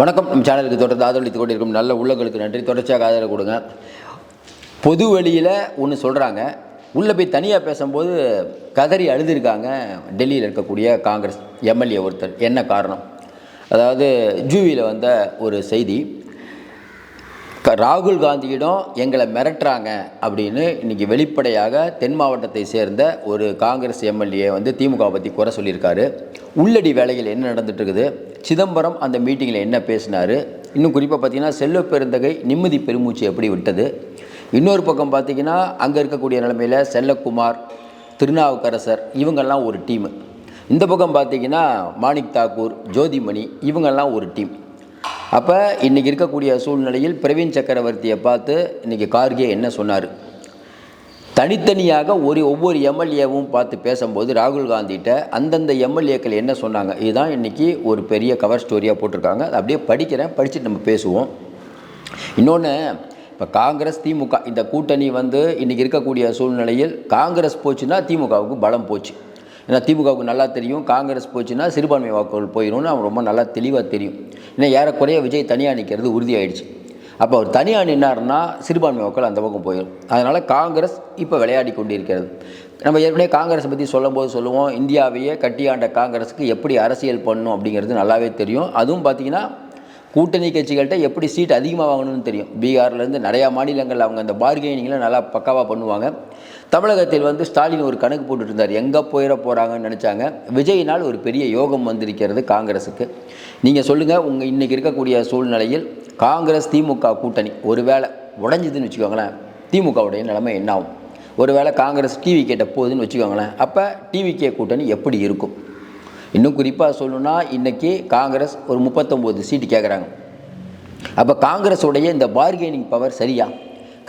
வணக்கம். நம்ம சேனலுக்கு தொடர்ந்து ஆதரவளித்து கொண்டிருக்கும் நல்ல உள்ளங்களுக்கு நன்றி. தொடர்ச்சியாக ஆதரவு கொடுங்க. பொது வழியில் ஒன்று சொல்கிறாங்க உள்ளே போய் தனியாக பேசும்போது கதறி அழுதுருக்காங்க. டெல்லியில் இருக்கக்கூடிய காங்கிரஸ் எம்எல்ஏ ஒருத்தர். என்ன காரணம்? அதாவது ஜூவியில் வந்த ஒரு செய்தி. ராகுல் காந்தியிடம் எங்களை மிரட்டுறாங்க அப்படின்னு இன்றைக்கி வெளிப்படையாக தென் மாவட்டத்தை சேர்ந்த ஒரு காங்கிரஸ் எம்எல்ஏ வந்து திமுக பற்றி குறை சொல்லியிருக்காரு. உள்ளடி வேலைகள் என்ன நடந்துட்டு இருக்குது சிதம்பரம் அந்த மீட்டிங்கில் என்ன பேசினார்? இன்னும் குறிப்பாக பார்த்தீங்கன்னா செல்வ பெருந்தகை நிம்மதி பெருமூச்சு எப்படி விட்டது? இன்னொரு பக்கம் பார்த்தீங்கன்னா அங்கே இருக்கக்கூடிய நிலைமையில் செல்லக்குமார் திருநாவுக்கரசர் இவங்கெல்லாம் ஒரு டீமு. இந்த பக்கம் பார்த்தீங்கன்னா மாணிக் தாக்கூர் ஜோதிமணி இவங்கெல்லாம் ஒரு டீம். அப்போ இன்றைக்கி இருக்கக்கூடிய சூழ்நிலையில் பிரவீன் சக்கரவர்த்தியை பார்த்து இன்றைக்கி கார்கே என்ன சொன்னார்? தனித்தனியாக ஒரு ஒவ்வொரு எம்எல்ஏவும் பார்த்து பேசும்போது ராகுல் காந்திகிட்ட அந்தந்த எம்எல்ஏக்கள் என்ன சொன்னாங்க? இதுதான் இன்றைக்கி ஒரு பெரிய கவர் ஸ்டோரியாக போட்டிருக்காங்க. அதை அப்படியே படிக்கிறேன் படிச்சுட்டு நம்ம பேசுவோம். இன்னொன்று இப்போ காங்கிரஸ் திமுக இந்த கூட்டணி வந்து இன்றைக்கி இருக்கக்கூடிய சூழ்நிலையில் காங்கிரஸ் போச்சுன்னா திமுகவுக்கு பலம் போச்சு. ஏன்னா திமுகவுக்கு நல்லா தெரியும் காங்கிரஸ் போச்சுன்னா சிறுபான்மை வாக்குகள் போயிடும்னு அவன் ரொம்ப நல்லா தெளிவாக தெரியும். ஏன்னா ஏறக்குறைய விஜய் தனியாக நிற்கிறது உறுதியாயிடுச்சு. அப்போ அவர் தனியாக நின்னார்னா சிறுபான்மை வாக்கள் அந்த பக்கம் போயிடும். அதனால் காங்கிரஸ் இப்போ விளையாடி கொண்டிருக்கிறது. நம்ம ஏற்கனவே காங்கிரஸை பற்றி சொல்லும்போது சொல்லுவோம் இந்தியாவையே கட்டியாண்ட காங்கிரஸுக்கு எப்படி அரசியல் பண்ணும் அப்படிங்கிறது நல்லாவே தெரியும். அதுவும் பார்த்திங்கன்னா கூட்டணி கட்சிகள்கிட்ட எப்படி சீட் அதிகமாக வாங்கணும்னு தெரியும். பீகார்லேருந்து நிறையா மாநிலங்கள் அவங்க அந்த பார்கெனிங்கில் நல்லா பக்காவாக பண்ணுவாங்க. தமிழகத்தில் வந்து ஸ்டாலின் ஒரு கணக்கு போட்டுட்டு இருந்தார் எங்கே போயிட போகிறாங்கன்னு நினச்சாங்க. விஜயினால் ஒரு பெரிய யோகம் வந்திருக்கிறது காங்கிரஸுக்கு நீங்கள் சொல்லுங்கள் உங்கள் இன்றைக்கி இருக்கக்கூடிய சூழ்நிலையில் காங்கிரஸ் திமுக கூட்டணி ஒருவேளை உடஞ்சிதுன்னு வச்சுக்கோங்களேன். திமுகவுடைய நிலைமை என்ன ஆகும் ஒருவேளை காங்கிரஸ் டிவி கேட்ட போகுதுன்னு வச்சுக்கோங்களேன். அப்போ டிவிகே கூட்டணி எப்படி இருக்கும்? இன்னும் குறிப்பாக சொல்லணும்னா இன்றைக்கி காங்கிரஸ் ஒரு முப்பத்தொம்போது சீட்டு கேட்குறாங்க அப்போ காங்கிரஸுடைய இந்த பார்கெனிங் பவர் சரியா?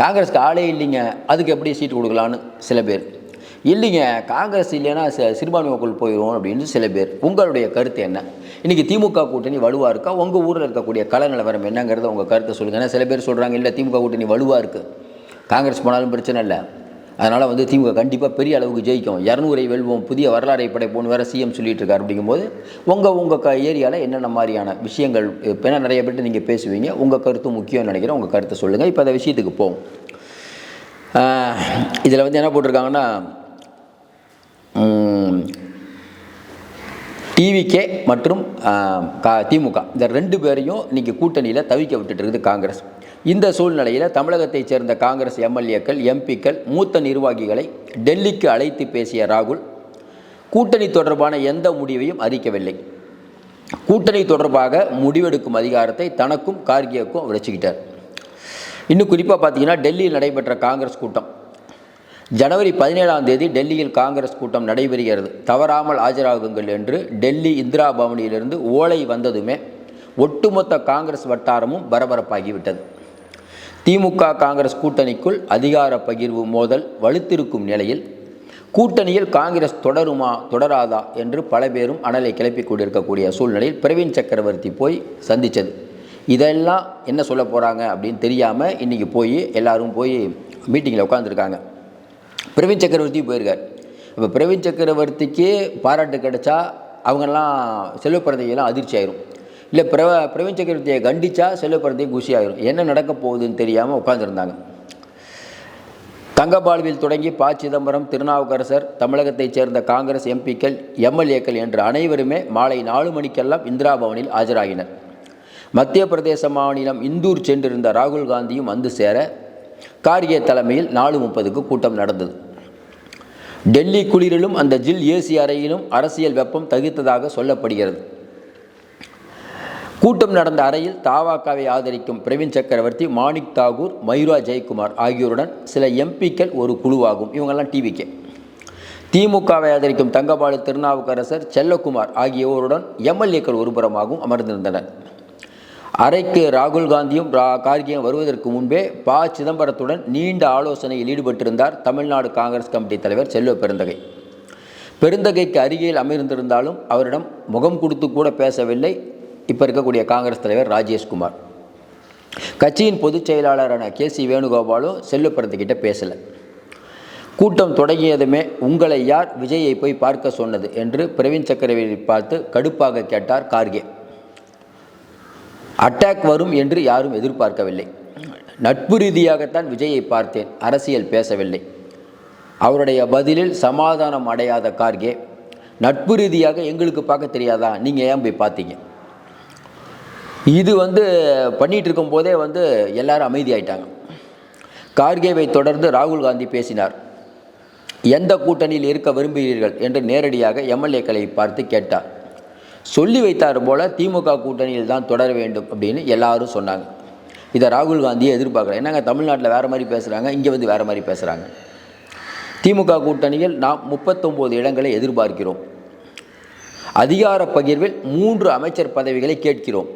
காங்கிரஸ்க்கு ஆளே இல்லைங்க. அதுக்கு எப்படி சீட்டு கொடுக்கலான்னு சில பேர். இல்லைங்க காங்கிரஸ் இல்லைன்னா சி- சிறுபான்மை மக்கள் போயிடும் அப்படின்னு சில பேர். உங்களுடைய கருத்து என்ன? இன்றைக்கி திமுக கூட்டணி வலுவாக இருக்கா? உங்கள் ஊரில் இருக்கக்கூடிய கள நிலவரம் என்னங்கிறத உங்கள் கருத்தை சொல்லுங்கள் ஏன்னா சில பேர் சொல்கிறாங்க இல்லை திமுக கூட்டணி வலுவாக இருக்குது காங்கிரஸ் போனாலும் பிரச்சனை இல்லை. அதனால் வந்து திமுக கண்டிப்பாக பெரிய அளவுக்கு ஜெயிக்கும். இரநூறை வெல்வோம் புதிய வரலாறை படைப்போம்னு வேறு சிஎம் சொல்லிட்டு இருக்கார் அப்படிங்கும்போது உங்கள் உங்கள் க ஏரியாவில் என்னென்ன மாதிரியான விஷயங்கள் இப்போ என்ன நிறைய பேர்ட்டு நீங்கள் பேசுவீங்க உங்கள் கருத்து முக்கியம்னு நினைக்கிறேன் உங்கள் கருத்தை சொல்லுங்கள் இப்போ அந்த விஷயத்துக்கு போவோம். இதில் வந்து என்ன போட்டிருக்காங்கன்னா டிவிகே மற்றும் க திமுக. இந்த ரெண்டு பேரையும் இன்றைக்கி கூட்டணியில் தவிக்க விட்டுட்டு இருக்குது காங்கிரஸ். இந்த சூழ்நிலையில் தமிழகத்தைச் சேர்ந்த காங்கிரஸ் எம்எல்ஏக்கள் எம்பிக்கள் மூத்த நிர்வாகிகளை டெல்லிக்கு அழைத்து பேசிய ராகுல் கூட்டணி தொடர்பான எந்த முடிவையும் அறிக்கவில்லை. கூட்டணி தொடர்பாக முடிவெடுக்கும் அதிகாரத்தை தனக்கும் கார்கேவுக்கும் வச்சுக்கிட்டார் இன்னும் குறிப்பாக பார்த்தீங்கன்னா டெல்லியில் நடைபெற்ற காங்கிரஸ் கூட்டம். ஜனவரி பதினேழாம் தேதி டெல்லியில் காங்கிரஸ் கூட்டம் நடைபெறுகிறது. தவறாமல் ஆஜராகுங்கள் என்று டெல்லி இந்திரா பவனியிலிருந்து ஓலை வந்ததுமே ஒட்டுமொத்த காங்கிரஸ் வட்டாரமும் பரபரப்பாகிவிட்டது. திமுக காங்கிரஸ் கூட்டணிக்குள் அதிகார பகிர்வு மோதல் வலுத்திருக்கும் நிலையில் கூட்டணியில் காங்கிரஸ் தொடருமா தொடராதா என்று பல பேரும் அனலை கிளப்பிக் கொண்டிருக்கக்கூடிய சூழ்நிலையில் பிரவீன் சக்கரவர்த்தி போய் சந்தித்தது. இதெல்லாம் என்ன சொல்ல போகிறாங்க அப்படின்னு தெரியாமல் இன்றைக்கி போய் எல்லோரும் போய் மீட்டிங்கில் உட்காந்துருக்காங்க பிரவீன் சக்கரவர்த்தி போயிருக்கார். இப்போ பிரவீன் சக்கரவர்த்திக்கு பாராட்டு கிடைச்சா அவங்கெல்லாம் செல்வப்பிரந்தையெல்லாம் அதிர்ச்சி ஆயிரும் இல்லை பிரவ பிரவீன் சக்கரவர்த்தியை கண்டிச்சா செல்வப்பிரந்தை குஷி என்ன நடக்க போகுதுன்னு தெரியாமல் உட்காந்துருந்தாங்க தங்கபாலுவில் தொடங்கி ப சிதம்பரம் திருநாவுக்கரசர் தமிழகத்தைச் சேர்ந்த காங்கிரஸ் எம்பிக்கள் எம்எல்ஏக்கள் என்ற அனைவருமே மாலை நாலு மணிக்கெல்லாம் இந்திரா பவனில் ஆஜராகினர். மத்திய பிரதேச மாநிலம் இந்தூர் சென்றிருந்த ராகுல் காந்தியும் வந்து சேர கார்கே தலைமையில் நாலு முப்பதுக்கு கூட்டம் நடந்தது. டெல்லி குளிரிலும் அந்த ஜில் ஏசி அறையிலும் அரசியல் வெப்பம் தகித்ததாக சொல்லப்படுகிறது. கூட்டம் நடந்த அறையில் தாவாக்காவை ஆதரிக்கும் பிரவீன் சக்கரவர்த்தி மாணிக் தாகூர் மயூரா ஜெயக்குமார் ஆகியோருடன் சில எம்பிக்கள் ஒரு குழுவாகும். இவங்கெல்லாம் டிவிக்கே திமுகவை ஆதரிக்கும் தங்கபாலு திருநாவுக்கரசர் செல்லக்குமார் ஆகியோருடன் எம்எல்ஏக்கள் ஒருபுறமாகவும் அமர்ந்திருந்தனர். அறைக்கு ராகுல் காந்தியும் ரா வருவதற்கு முன்பே ப. சிதம்பரத்துடன் நீண்ட ஆலோசனையில் ஈடுபட்டிருந்தார் தமிழ்நாடு காங்கிரஸ் கமிட்டி தலைவர் செல்வ பெருந்தகை. பெருந்தகைக்கு அருகில் அமர்ந்திருந்தாலும் அவரிடம் முகம் கொடுத்து கூட பேசவில்லை. இப்போ இருக்கக்கூடிய காங்கிரஸ் தலைவர் ராஜேஷ்குமார் கட்சியின் பொதுச் செயலாளரான கே சி வேணுகோபாலும் செல்வ பேசலை. கூட்டம் தொடங்கியதுமே உங்களை யார் விஜயை போய் பார்க்க சொன்னது என்று பிரவீன் சக்கரவர்த்தி பார்த்து கடுப்பாக கேட்டார் கார்கே. அட்டாக் வரும் என்று யாரும் எதிர்பார்க்கவில்லை. நட்பு ரீதியாகத்தான் விஜயை பார்த்தேன் அரசியல் பேசவில்லை. அவருடைய பதிலில் சமாதானம் அடையாத கார்கே. நட்பு ரீதியாக எங்களுக்கு பார்க்க தெரியாதா? நீங்கள் ஏன் போய் பார்த்தீங்க? இது வந்து பண்ணிட்டு இருக்கும்போதே வந்து எல்லாரும் அமைதியாயிட்டாங்க. கார்கேவை தொடர்ந்து ராகுல் காந்தி பேசினார். எந்த கூட்டணியில் இருக்க விரும்புகிறீர்கள்? என்று நேரடியாக எம்எல்ஏக்களை பார்த்து கேட்டார். சொல்லி வைத்தார் போல திமுக கூட்டணியில் தான் தொடர வேண்டும் அப்படின்னு எல்லாரும் சொன்னாங்க. இதை ராகுல் காந்தியை எதிர்பார்க்கல. என்னங்க தமிழ்நாட்டில் வேறு மாதிரி பேசுகிறாங்க இங்கே வந்து வேறு மாதிரி பேசுகிறாங்க திமுக கூட்டணியில் நாம் முப்பத்தொம்போது இடங்களை எதிர்பார்க்கிறோம். அதிகார பகிர்வில் மூன்று அமைச்சர் பதவிகளை கேட்கிறோம்.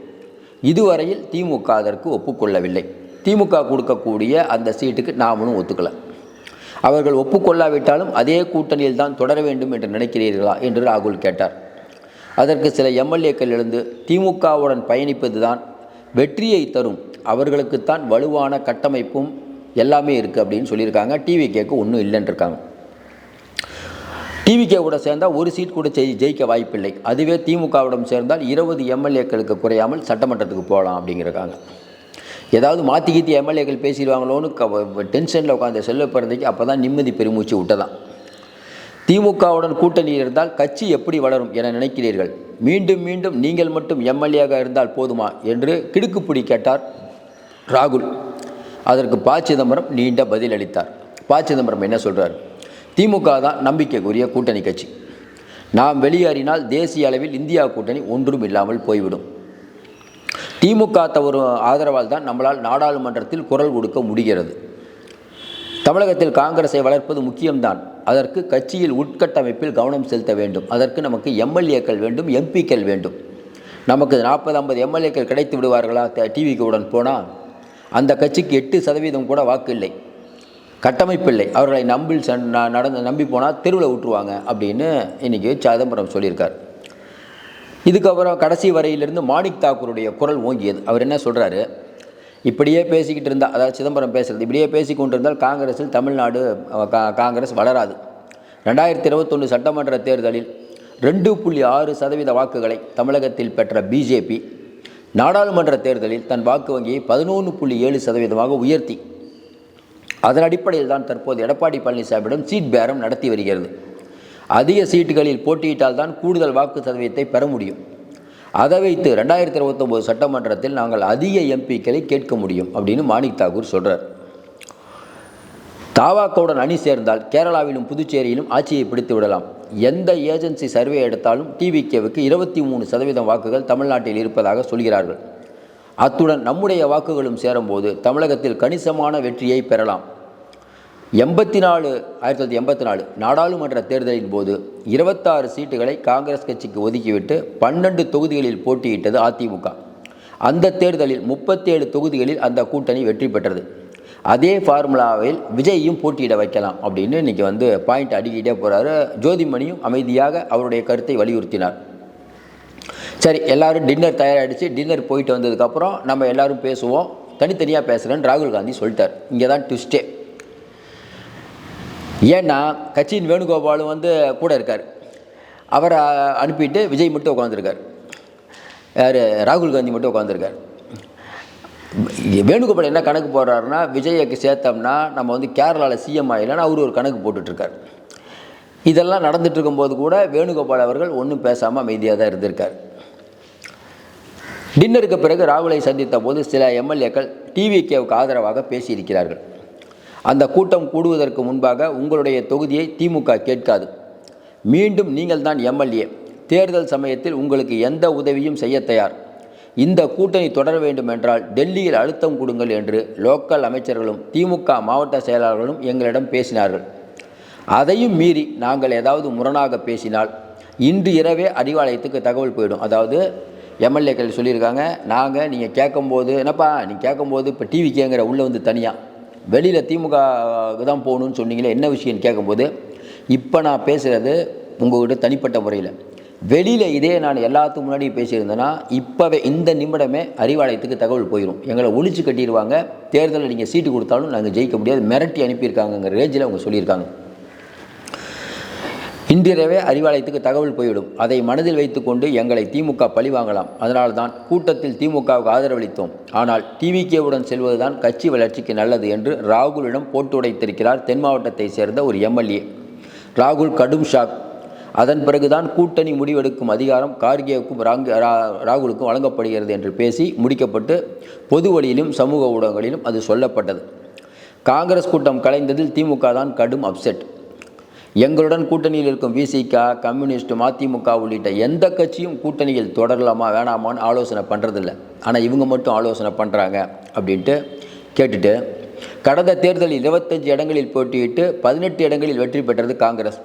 இதுவரையில் திமுக அதற்கு ஒப்புக்கொள்ளவில்லை. திமுக கொடுக்கக்கூடிய அந்த சீட்டுக்கு நாமளும் ஒத்துக்கல. அவர்கள் ஒப்புக்கொள்ளாவிட்டாலும் அதே கூட்டணியில் தான் தொடர வேண்டும் என்று நினைக்கிறீர்களா என்று ராகுல் கேட்டார். அதற்கு சில எம்எல்ஏக்கள் எழுந்து திமுகவுடன் பயணிப்பது தான் வெற்றியை தரும். அவர்களுக்குத்தான் வலுவான கட்டமைப்பும் எல்லாமே இருக்குது அப்படின்னு சொல்லியிருக்காங்க. டிவி கேட்க ஒன்றும் இல்லைன்னு இருக்காங்க டிவிகே கூட சேர்ந்தால் ஒரு சீட் கூட ஜெயி ஜெயிக்க வாய்ப்பில்லை. அதுவே திமுகவிடம் சேர்ந்தால் இருபது எம்எல்ஏக்களுக்கு குறையாமல் சட்டமன்றத்துக்கு போகலாம் அப்படிங்கிறாங்க ஏதாவது மாற்றி கீத்தி எம்எல்ஏக்கள் பேசிடுவாங்களோன்னு க டென்ஷனில் உட்காந்த செல்ல பிறந்தைக்கு அப்போ தான் நிம்மதி பெருமூச்சு விட்டதான் திமுகவுடன் கூட்டணியில் இருந்தால் கட்சி எப்படி வளரும் என நினைக்கிறீர்கள்? மீண்டும் மீண்டும் நீங்கள் மட்டும் எம்எல்ஏவாக இருந்தால் போதுமா என்று கிடுக்குப்பிடி கேட்டார் ராகுல். அதற்கு ப சிதம்பரம் நீண்ட பதில் அளித்தார் ப சிதம்பரம் என்ன சொல்கிறார் திமுக தான் நம்பிக்கைக்குரிய கூட்டணி கட்சி. நாம் வெளியேறினால் தேசிய அளவில் இந்தியா கூட்டணி ஒன்றும் இல்லாமல் போய்விடும். திமுக தவறு ஆதரவால் தான் நம்மளால் நாடாளுமன்றத்தில் குரல் கொடுக்க முடிகிறது. தமிழகத்தில் காங்கிரஸை வளர்ப்பது முக்கியம்தான். அதற்கு கட்சியில் உட்கட்டமைப்பில் கவனம் செலுத்த வேண்டும். அதற்கு நமக்கு எம்எல்ஏக்கள் வேண்டும் எம்பிக்கள் வேண்டும். நமக்கு நாற்பது ஐம்பது எம்எல்ஏக்கள் கிடைத்து விடுவார்களா? டிவிக்கு உடன் போனால் அந்த கட்சிக்கு எட்டு சதவீதம் கூட வாக்கு இல்லை. கட்டமைப்பில்லை. அவர்களை நம்பி நடந்து நம்பி போனால் தெருவில் விட்டுருவாங்க அப்படின்னு இன்றைக்கி சிதம்பரம் சொல்லியிருக்கார். இதுக்கப்புறம் கடைசி வரையிலிருந்து மாணிக் தாக்கூருடைய குரல் ஓங்கியது. அவர் என்ன சொல்கிறாரு இப்படியே பேசிக்கிட்டு இருந்தால் அதாவது சிதம்பரம் பேசுறது இப்படியே பேசி கொண்டிருந்தால் காங்கிரஸில் தமிழ்நாடு கா காங்கிரஸ் வளராது. ரெண்டாயிரத்தி இருபத்தொன்று சட்டமன்ற தேர்தலில் ரெண்டு புள்ளி ஆறு சதவீத வாக்குகளை தமிழகத்தில் பெற்ற பிஜேபி நாடாளுமன்ற தேர்தலில் தன் வாக்கு வங்கியை பதினொன்று புள்ளி ஏழு சதவீதமாக உயர்த்தி. அதன் அடிப்படையில் தான் தற்போது எடப்பாடி பழனிசாமியிடம் சீட் பேரம் நடத்தி வருகிறது. அதிக சீட்டுகளில் போட்டியிட்டால் தான் கூடுதல் வாக்கு சதவீதத்தை பெற முடியும். அதை வைத்து ரெண்டாயிரத்தி இருபத்தொம்போது சட்டமன்றத்தில் நாங்கள் அதிக எம்பிக்களை கேட்க முடியும் அப்படின்னு மாணிக் தாகூர் சொல்கிறார் தாவாக்கவுடன் அணி சேர்ந்தால் கேரளாவிலும் புதுச்சேரியிலும் ஆட்சியை பிடித்து விடலாம். எந்த ஏஜென்சி சர்வே எடுத்தாலும் டிவிகேவுக்கு இருபத்தி மூணு சதவீதம் வாக்குகள் தமிழ்நாட்டில் இருப்பதாக சொல்கிறார்கள். அத்துடன் நம்முடைய வாக்குகளும் சேரும்போது தமிழகத்தில் கணிசமான வெற்றியை பெறலாம். எண்பத்தி நாலு ஆயிரத்தி தொள்ளாயிரத்தி எண்பத்தி நாலு நாடாளுமன்ற தேர்தலின் போது இருபத்தாறு சீட்டுகளை காங்கிரஸ் கட்சிக்கு ஒதுக்கிவிட்டு பன்னெண்டு தொகுதிகளில் போட்டியிட்டது அதிமுக. அந்த தேர்தலில் முப்பத்தேழு தொகுதிகளில் அந்த கூட்டணி வெற்றி பெற்றது. அதே ஃபார்முலாவில் விஜயையும் போட்டியிட வைக்கலாம் அப்படின்னு இன்றைக்கி வந்து பாயிண்ட் அடிக்கிட்டே போகிறாரு ஜோதிமணியும் அமைதியாக அவருடைய கருத்தை வலியுறுத்தினார். சரி எல்லோரும் டின்னர் தயாராகிடுச்சு டின்னர் போயிட்டு வந்ததுக்கப்புறம் நம்ம எல்லாரும் பேசுவோம். தனித்தனியாக பேசுகிறேன்னு ராகுல் காந்தி சொல்லிட்டார். இங்கே தான் ட்விஸ்டே. ஏன்னா கட்சியின் வேணுகோபாலும் வந்து கூட இருக்கார். அவரை அனுப்பிட்டு விஜய் மட்டும் உட்காந்துருக்கார் யார்? ராகுல் காந்தி மட்டும் உட்காந்துருக்கார் வேணுகோபால் என்ன கணக்கு போடுறாருன்னா விஜய்க்கு சேர்த்தோம்னா நம்ம வந்து கேரளாவில் சிஎம் ஆகலன்னா அவர் ஒரு கணக்கு போட்டுட்ருக்கார். இதெல்லாம் நடந்துட்டு இருக்கும்போது கூட வேணுகோபால் அவர்கள் ஒன்றும் பேசாமல் அமைதியாக தான் இருந்திருக்கார். டின்னருக்கு பிறகு ராகுலை சந்தித்த போது சில எம்எல்ஏக்கள் டிவிகேவுக்கு ஆதரவாக பேசியிருக்கிறார்கள். அந்த கூட்டம் கூடுவதற்கு முன்பாக உங்களுடைய தொகுதியை திமுக கேட்காது. மீண்டும் நீங்கள் தான் எம்எல்ஏ. தேர்தல் சமயத்தில் உங்களுக்கு எந்த உதவியும் செய்ய தயார். இந்த கூட்டணி தொடர வேண்டும் என்றால் டெல்லியில் அழுத்தம் கொடுங்கள் என்று லோக்கல் அமைச்சர்களும் திமுக மாவட்ட செயலாளர்களும் எங்களிடம் பேசினார்கள். அதையும் மீறி நாங்கள் ஏதாவது முரணாக பேசினால் இன்று இரவே அறிவாலயத்துக்கு தகவல் போயிடும். அதாவது எம்எல்ஏக்கள் சொல்லியிருக்காங்க நாங்கள் நீங்கள் கேட்கும்போது என்னப்பா நீ கேட்கும்போது இப்போ டிவி கேங்கிற உள்ளே வந்து தனியாக வெளியில் திமுக தான் போகணும்னு சொன்னீங்களே என்ன விஷயம்னு கேட்கும்போது இப்போ நான் பேசுகிறது உங்கள்கிட்ட தனிப்பட்ட முறையில். வெளியில் இதே நான் எல்லாத்துக்கும் முன்னாடி பேசியிருந்தேன்னா இப்போவே இந்த நிமிடமே அறிவாலயத்துக்கு தகவல் போயிடும் எங்களை ஒழிச்சு கட்டிடுவாங்க. தேர்தலில் நீங்கள் சீட்டு கொடுத்தாலும் நாங்கள் ஜெயிக்க முடியாது. மிரட்டி அனுப்பியிருக்காங்கங்கிற ரேஞ்சில் அவங்க சொல்லியிருக்காங்க. இன்றிரவே அறிவாலயத்துக்கு தகவல் போய்விடும். அதை மனதில் வைத்துக்கொண்டு எங்களை திமுக பழி வாங்கலாம். அதனால்தான் கூட்டத்தில் திமுகவுக்கு ஆதரவளித்தோம். ஆனால் டிவிகேவுடன் செல்வதுதான் கட்சி வளர்ச்சிக்கு நல்லது என்று ராகுலிடம் போட்டு உடைத்திருக்கிறார் தென் மாவட்டத்தை சேர்ந்த ஒரு எம்எல்ஏ ராகுல் கடும் ஷாக். அதன் பிறகுதான் கூட்டணி முடிவெடுக்கும் அதிகாரம் கார்கேவுக்கும் ரா- ராகுலுக்கும் வழங்கப்படுகிறது என்று பேசி முடிக்கப்பட்டு பொது வழியிலும் சமூக ஊடகங்களிலும் அது சொல்லப்பட்டது. காங்கிரஸ் கூட்டம் கலைந்ததில் திமுக தான் கடும் அப்செட். எங்களுடன் கூட்டணியில் இருக்கும் விசிகா கம்யூனிஸ்ட் மதிமுக உள்ளிட்ட எந்த கட்சியும் கூட்டணியில் தொடரலாமா வேணாமான்னு ஆலோசனை பண்ணுறதில்ல ஆனால் இவங்க மட்டும் ஆலோசனை பண்ணுறாங்க அப்படின்ட்டு கேட்டுட்டு கடந்த தேர்தலில் இருபத்தஞ்சு இடங்களில் போட்டியிட்டு பதினெட்டு இடங்களில் வெற்றி பெற்றது காங்கிரஸ்.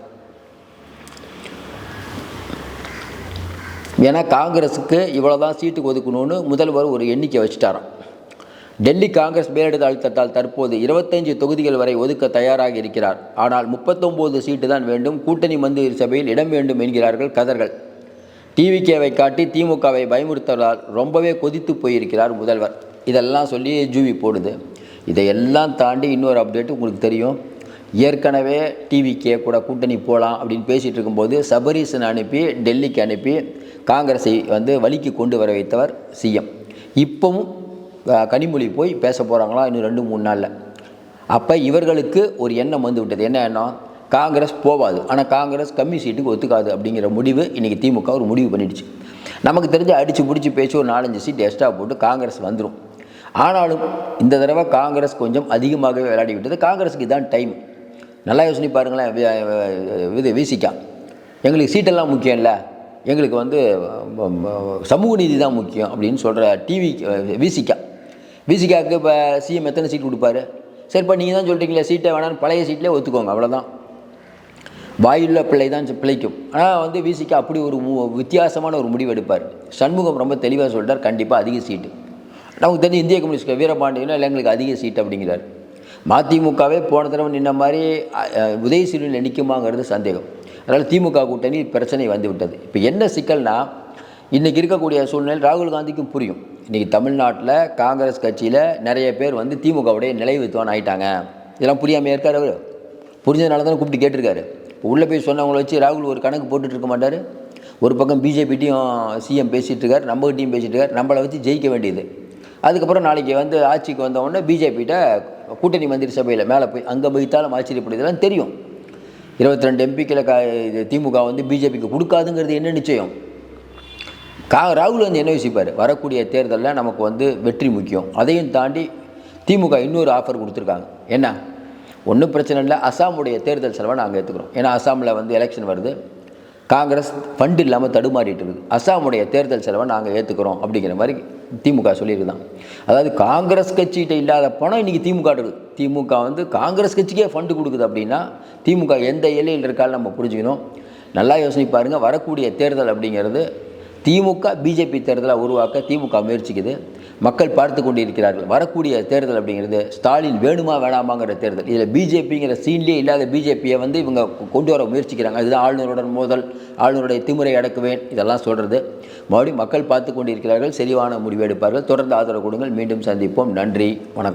ஏன்னா காங்கிரஸுக்கு இவ்வளோ தான் சீட்டுக்கு ஒதுக்கணும்னு முதல்வர் ஒரு எண்ணிக்கை வச்சுட்டாராம். டெல்லி காங்கிரஸ் மேலிட அழுத்தத்தால் தற்போது இருபத்தஞ்சு தொகுதிகள் வரை ஒதுக்க தயாராக இருக்கிறார். ஆனால் முப்பத்தொம்போது சீட்டு தான் வேண்டும். கூட்டணி மந்திரி சபையில் இடம் வேண்டும் என்கிறார்கள் கதர்கள். டிவிகேவை காட்டி திமுகவை பயமுறுத்துவதால் ரொம்பவே கொதித்து போயிருக்கிறார் முதல்வர். இதெல்லாம் சொல்லி ஜூவி போடுது. இதையெல்லாம் தாண்டி இன்னொரு அப்டேட் உங்களுக்கு தெரியும். ஏற்கனவே டிவிகே கூட கூட்டணி போகலாம் அப்படின்னு பேசிகிட்டு இருக்கும்போது சபரீசன் அனுப்பி டெல்லிக்கு அனுப்பி காங்கிரஸை வந்து வழிக்கு கொண்டு வர வைத்தவர் சிஎம் இப்போவும் கனிமொழி போய் பேச போகிறாங்களா இன்னும் ரெண்டு மூணு நாளில். அப்போ இவர்களுக்கு ஒரு எண்ணம் வந்து விட்டது. என்ன எண்ணம்? காங்கிரஸ் போவாது. ஆனால் காங்கிரஸ் கம்மி சீட்டுக்கு ஒத்துக்காது அப்படிங்கிற முடிவு இன்றைக்கி திமுக ஒரு முடிவு பண்ணிடுச்சு. நமக்கு தெரிஞ்சு அடித்து பிடிச்சி பேசி ஒரு நாலஞ்சு சீட் எக்ஸ்ட்ரா போட்டு காங்கிரஸ் வந்துடும் ஆனாலும் இந்த தடவை காங்கிரஸ் கொஞ்சம் அதிகமாகவே விளையாடி விட்டது. காங்கிரஸுக்கு இதான் டைம் நல்லா யோசனை பாருங்களேன் இது வீசிக்கா எங்களுக்கு சீட்டெல்லாம் முக்கியம் இல்லை எங்களுக்கு வந்து சமூக நீதி தான் முக்கியம் அப்படின்னு சொல்கிற டிவி விசிகா. விசிகாவுக்கு இப்போ சிஎம் எத்தனை சீட் கொடுப்பாரு? சரிப்பா நீங்கள் தான் சொல்கிறீங்களே சீட்டை வேணாலும் பழைய சீட்லேயே ஒத்துக்கோங்க அவ்வளோதான் வாயுள்ள பிள்ளை தான் பிழைக்கும். ஆனால் வந்து விசிக்கு அப்படி ஒரு மு- வித்தியாசமான ஒரு முடிவு எடுப்பார். சண்முகம் ரொம்ப தெளிவாக சொல்கிறார் கண்டிப்பாக அதிக சீட்டு நமக்கு தெரிஞ்ச இந்திய கம்யூனிஸ்ட் வீரபாண்டியனும் இல்லை எங்களுக்கு அதிக சீட் அப்படிங்கிறார். மதிமுகவே போன தடவை நின்ன மாதிரி உதய அ, நிற்குமாங்கிறது சந்தேகம். அதனால் திமுக கூட்டணி பிரச்சனை வந்து விட்டது. இப்போ என்ன சிக்கல்னால் இன்றைக்கி இருக்கக்கூடிய சூழ்நிலை ராகுல் காந்திக்கும் புரியும். இன்றைக்கி தமிழ்நாட்டில் காங்கிரஸ் கட்சியில் நிறைய பேர் வந்து திமுகவுடைய நிலைவித்துவான் ஆயிட்டாங்க. இதெல்லாம் புரியாமல் இருக்கார் அவர். புரிஞ்சதுனால தான் கூப்பிட்டு கேட்டிருக்காரு. உள்ளே போய் சொன்னவங்கள வச்சு ராகுல் ஒரு கணக்கு போட்டுட்டு இருக்க மாட்டார். ஒரு பக்கம் பிஜேபிட்டையும் சிஎம் பேசிகிட்டு இருக்கார் நம்ம பேசிகிட்டு இருக்கார். நம்மளை வச்சு ஜெயிக்க வேண்டியது. அதுக்கப்புறம் நாளைக்கு வந்து ஆட்சிக்கு வந்தவுடனே பிஜேபிகிட்ட கூட்டணி மந்திரி சபையில் மேலே போய் அங்கே போய்த்தாலும் ஆச்சரியப்படுதெல்லாம் தெரியும். இருபத்தி ரெண்டு எம்பிக்களை க இது திமுக வந்து பிஜேபிக்கு கொடுக்காதுங்கிறது என்ன நிச்சயம்? கா ராகுல் வந்து என்ன யோசிப்பார்? வரக்கூடிய தேர்தலில் நமக்கு வந்து வெற்றி முக்கியம். அதையும் தாண்டி திமுக இன்னொரு ஆஃபர் கொடுத்துருக்காங்க. என்ன? ஒன்றும் பிரச்சனை இல்லை. அசாமுடைய தேர்தல் செலவை நாங்கள் ஏற்றுக்கிறோம் ஏன்னா அசாமில் வந்து எலெக்ஷன் வருது. காங்கிரஸ் ஃபண்டு இல்லாமல் தடுமாறிட்டு இருக்குது. அசாமுடைய தேர்தல் செலவை நாங்கள் ஏற்றுக்கிறோம் அப்படிங்கிற மாதிரி திமுக சொல்லியிருக்குதான். அதாவது காங்கிரஸ் கட்சிகிட்ட இல்லாத பணம் இன்றைக்கி திமுக இருக்குது திமுக வந்து காங்கிரஸ் கட்சிக்கே ஃபண்டு கொடுக்குது அப்படின்னா திமுக எந்த எல்லையில் இருக்கான்னு நம்ம புரிஞ்சுக்கணும். நல்லா யோசனை பாருங்கள் வரக்கூடிய தேர்தல் அப்படிங்கிறது திமுக பிஜேபி தேர்தலை உருவாக்க திமுக முயற்சிக்குது. மக்கள் பார்த்து கொண்டிருக்கிறார்கள். வரக்கூடிய தேர்தல் அப்படிங்கிறது ஸ்டாலின் வேணுமா வேணாமாங்கிற தேர்தல். இதில் பிஜேபிங்கிற சீன்லேயே இல்லாத பிஜேபியை வந்து இவங்க கொண்டு வர முயற்சிக்கிறாங்க. அதுதான் ஆளுநருடன் மோதல் ஆளுநருடைய திமுறை அடக்குவேன் இதெல்லாம் சொல்கிறது மறுபடியும் மக்கள் பார்த்து கொண்டிருக்கிறார்கள். செறிவான முடிவு எடுப்பார்கள். தொடர்ந்து ஆதரவு கொடுங்கள். மீண்டும் சந்திப்போம். நன்றி. வணக்கம்.